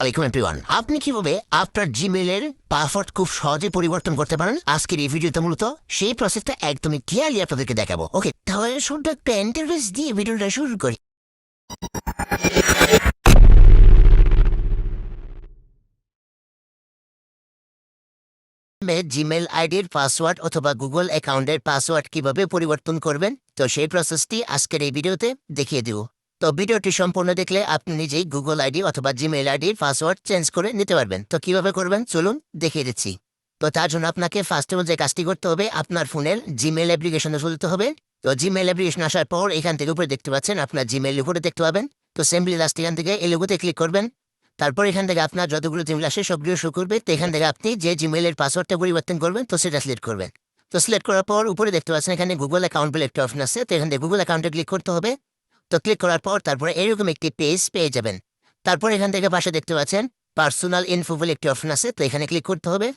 আলাইকুম এভরিওয়ান। আপনি কীভাবে আপনার জিমেলের পাসওয়ার্ড খুব সহজে পরিবর্তন করতে পারেন? আজকের এই ভিডিওতে মূলত সেই প্রসেসটা একদমই ক্লিয়ারলি আপনাদেরকে দেখাবো। ওকে তাহলে শুধু একটা ইন্টারভেস দিয়ে ভিডিওটা শুরু করি। জিমেল আইডির পাসওয়ার্ড অথবা গুগল অ্যাকাউন্টের পাসওয়ার্ড কীভাবে পরিবর্তন করবেন? তো সেই প্রসেসটি আজকের এই ভিডিওতে দেখিয়ে দিব। তো ভিডিওটি সম্পূর্ণ দেখলে আপনি নিজেই গুগল আইডি অথবা জিমেল আইডির পাসওয়ার্ড চেঞ্জ করে নিতে পারবেন। তো কীভাবে করবেন? চলুন দেখিয়ে দিচ্ছি। তো তার জন্য আপনাকে ফার্স্ট অফ যে কাজটি করতে হবে, আপনার ফোনের জিমেল অ্যাপ্লিকেশনে চলতে হবে। তো জিমেল অ্যাপ্লিকেশন আসার পর এখান থেকে উপরে দেখতে পাচ্ছেন আপনার জিমেল উপরে দেখতে পাবেন। তো সিম্পলি লাস্ট এখান থেকে এই ক্লিক করবেন। তারপর এখান থেকে আপনার যতগুলো জিমেল আসে সবগুলো শো করবে। তো এখান থেকে আপনি যে জিমেলের পাসওয়ার্ডটা পরিবর্তন করবেন, তো সেটা সিলেক্ট করবেন। তো সিলেক্ট করার পর উপরে দেখতে পাচ্ছেন এখানে গুগল অ্যাকাউন্ট বলে একটা অপশন আছে। তো এখান থেকে গুগল অ্যাকাউন্টে ক্লিক করতে হবে। তো ক্লিক করার পর তারপরে এরকম একটি পেজ পেয়ে যাবেন। তারপর এখান থেকে পাশে দেখতে পাচ্ছেন পার্সোনাল ইনফো বলে একটি অপশন আছে, তো এখানে ক্লিক করতে হবে।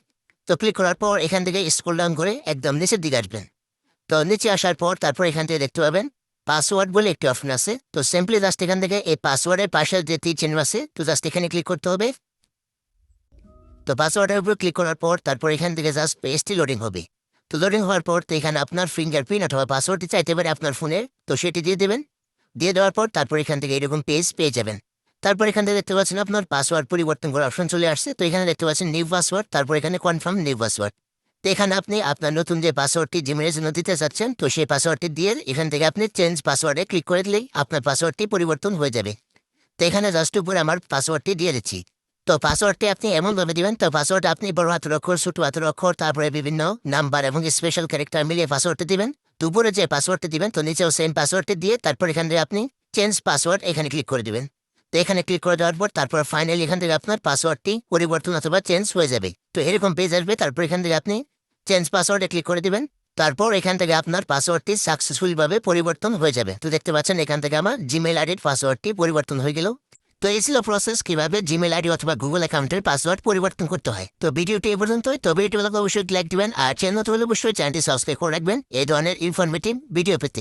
তো ক্লিক করার পর এখান থেকে স্ক্রল ডাউন করে একদম নিচের দিকে আসবেন। তো নিচে আসার পর তারপর এখান থেকে দেখতে পাবেন পাসওয়ার্ড বলে একটি অপশন আছে। তো সিম্পলি জাস্ট এখান থেকে এই পাসওয়ার্ডের পাশে যে তীর চিহ্ন আছে, তো জাস্ট এখানে ক্লিক করতে হবে। তো পাসওয়ার্ডের উপর ক্লিক করার পর তারপর এখান থেকে জাস্ট পেজটি লোডিং হবে। তো লোডিং হওয়ার পর তো এখানে আপনার ফিঙ্গারপ্রিন্ট অথবা পাসওয়ার্ডটি চাইতে পারে আপনার ফোনের তো সেটি দিয়ে দেবেন। দিয়ে দেওয়ার পর তারপর এখান থেকে এরকম পেজ পেয়ে যাবেন। তারপর এখান থেকে দেখতে পাচ্ছেন আপনার পাসওয়ার্ড পরিবর্তন করার অপশন চলে আসছে। তো এখানে দেখতে পাচ্ছেন নিউ পাসওয়ার্ড তারপর এখানে কনফার্ম নিউ পাসওয়ার্ড তো এখানে আপনি আপনার নতুন যে পাসওয়ার্ডটি জিমেলের জন্য দিতে চাচ্ছেন, তো সেই পাসওয়ার্ডটি দিয়ে এখান থেকে আপনি চেঞ্জ পাসওয়ার্ডে ক্লিক করে দিলেই আপনার পাসওয়ার্ডটি পরিবর্তন হয়ে যাবে। তো এখানে জাস্ট উপরে আমার পাসওয়ার্ডটি দিয়ে দিচ্ছি। তো পাসওয়ার্ডটি আপনি এমনভাবে দিবেন, তো পাসওয়ার্ড আপনি বড় হাতের অক্ষর, ছোট হাতের অক্ষর, তারপরে বিভিন্ন নাম্বার এবং স্পেশাল ক্যারেক্টার মিলিয়ে পাসওয়ার্ডটি দিবেন। তো উপরে যে পাসওয়ার্ডটি দিবেন, তো নিচেও সেম পাসওয়ার্ডটি দিয়ে তারপর এখান থেকে আপনি চেঞ্জ পাসওয়ার্ড এখানে ক্লিক করে দিবেন। তো এখানে ক্লিক করে দেওয়ার পর তারপর ফাইনালি এখান থেকে আপনার পাসওয়ার্ডটি পরিবর্তন অথবা চেঞ্জ হয়ে যাবে। তো এরকম পেজ আসবে, তারপর এখান থেকে আপনি চেঞ্জ পাসওয়ার্ডে ক্লিক করে দিবেন। তারপর এখান থেকে আপনার পাসওয়ার্ডটি সাকসেসফুলভাবে পরিবর্তন হয়ে যাবে। তো দেখতে পাচ্ছেন এখান থেকে আমার জিমেল আইডির পাসওয়ার্ডটি পরিবর্তন হয়ে গেল। তো এই ছিল প্রসেস কীভাবে জিমেল আইডি অথবা গুগল অ্যাকাউন্টের পাসওয়ার্ড পরিবর্তন করতে হয়। তো ভিডিওটি এ পর্যন্তই। তো এটি অবশ্যই লাইক দিবেন আর চ্যানেল অবশ্যই চ্যানেলটি সাবস্ক্রাইব করে রাখবেন। এই ধরনের ইনফরমেটিভ ভিডিও পেতে।